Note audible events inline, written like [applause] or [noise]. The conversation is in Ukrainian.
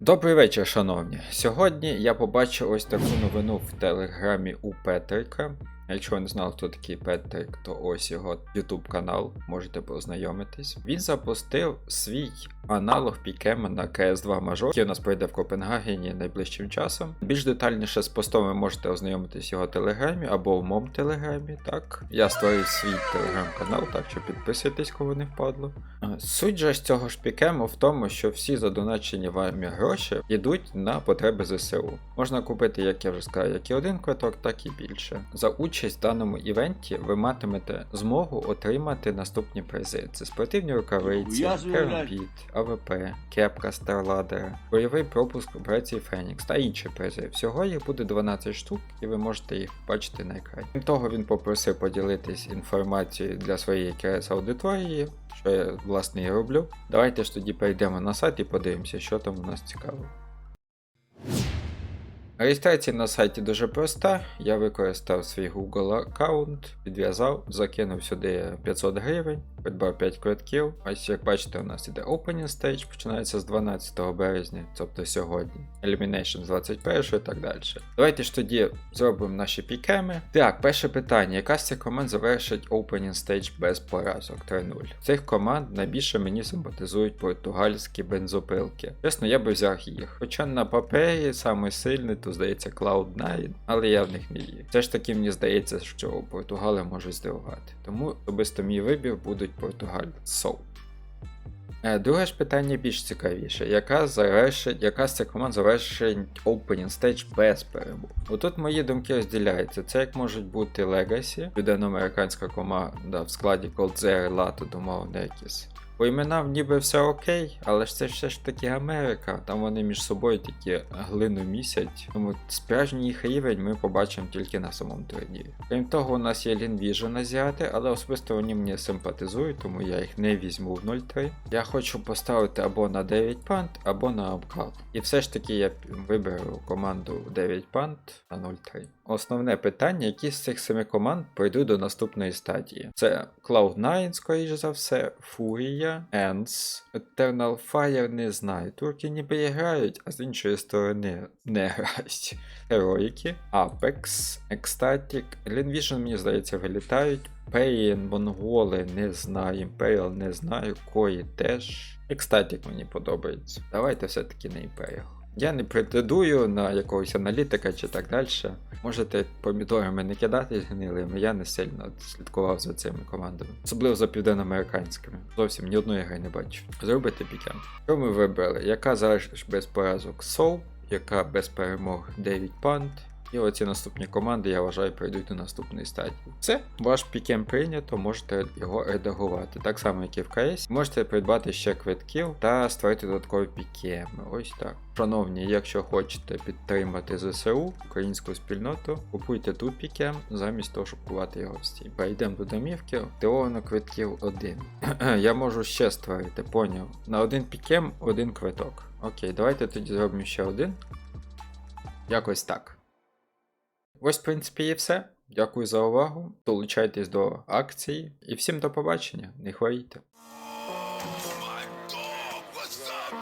Добрий вечір, шановні. Сьогодні я побачив ось таку новину в телеграмі у Петрика. Якщо ви не знали, хто такий Петрик, то ось його YouTube канал, можете познайомитись. Він запустив свій аналог пікема на CS2 Major, який у нас пройде в Копенгагені найближчим часом. Більш детальніше з постом ви можете ознайомитись в його телеграмі або в моєму телеграмі. Так, я створив свій телеграм-канал, так що підписуйтесь, кого не впадло. Е, Суть же ж цього ж пікему в тому, що всі задоначені вами гроші йдуть на потреби ЗСУ. Можна купити, як я вже сказав, як і один квиток, так і більше. За участь в даному івенті ви матимете змогу отримати наступні призи: це спортивні рукавиці, керамбіт, АВП, кепка Старладера, бойовий пропуск операції Фенікс та інші призи. Всього їх буде 12 штук, і ви можете їх бачити на екрані. Крім того, він попросив поділитись інформацією для своєї КС аудиторії, що я власне і роблю. Давайте ж тоді перейдемо на сайт і подивимося, що там у нас цікаво. Реєстрація на сайті дуже проста. Я використав свій Google аккаунт, підв'язав, закинув сюди 500 гривень, придбав 5 квитків. Ось як бачите, у нас іде Opening Stage, починається з 12 березня, тобто сьогодні. Elimination з 21 і так далі. Давайте ж тоді зробимо наші пікеми. Так, перше питання: яка з цих команд завершить Opening Stage без поразок 3-0? Цих команд найбільше мені симпатизують португальські бензопилки. Чесно, я би взяв їх. Хоча на папері самий сильний, то здається Cloud9, але я в них не вірю. Все ж таки мені здається, що Португали можуть здивувати. Тому особисто мій вибір будуть Португаль Соу. Е, Друге ж питання більш цікавіше. Яка завершить, яка з цих команд завершить Opening Stage без перемог? Отут мої думки розділяються. Це як можуть бути Legacy, південноамериканська команда в складі Coldzera, Lato, Думав, Некіс. По іменам ніби все окей, але ж це все ж таки Америка, там вони між собою такі глину місять. Тому справжній їх рівень ми побачимо тільки на самому турнірі. Крім того, у нас є Vision азіати, але особисто вони мені симпатизують, тому я їх не візьму в 0-3. Я хочу поставити або на 9 пант, або на обкал. І все ж таки я виберу команду 9 пант на 0-3. Основне питання, які з цих семи команд пройдуть до наступної стадії. Це Cloud9, скоріш за все, Furia, Ends, Eternal Fire не знаю. Турки ніби і грають, а з іншої сторони не грають. Героїки, Apex, Ecstatic, Vision, мені здається, вилітають. Pain, Монголи не знаю, Imperial не знаю, Кої теж. Ecstatic мені подобається. Давайте все-таки на Imperial. Я не претендую на якогось аналітика чи так далі. Можете помідорами не кидати гнилими, я не сильно слідкував за цими командами. Особливо за південноамериканськими. Зовсім ні одної гри не бачу. Зробити пікем. Що ми вибрали? Яка зараз без поразок Soul, яка без перемог Девід Пант. І оці наступні команди, я вважаю, пройдуть до наступної стадії. Це ваш пікем прийнято, можете його редагувати. Так само, як і в КС. Можете придбати ще квитків та створити додаткові пікеми. Ось так. Шановні, якщо хочете підтримати ЗСУ, українську спільноту, купуйте тут пікем, замість того, щоб купувати його в Steam. Перейдемо до домівки, активовано квитків один. [clears throat] я можу ще створити, поняв. На один пікем один квиток. Окей, давайте тоді зробимо ще один. Якось так. Ось, в принципі, і все. Дякую за увагу. Долучайтесь до акції і всім до побачення. Не хворійте.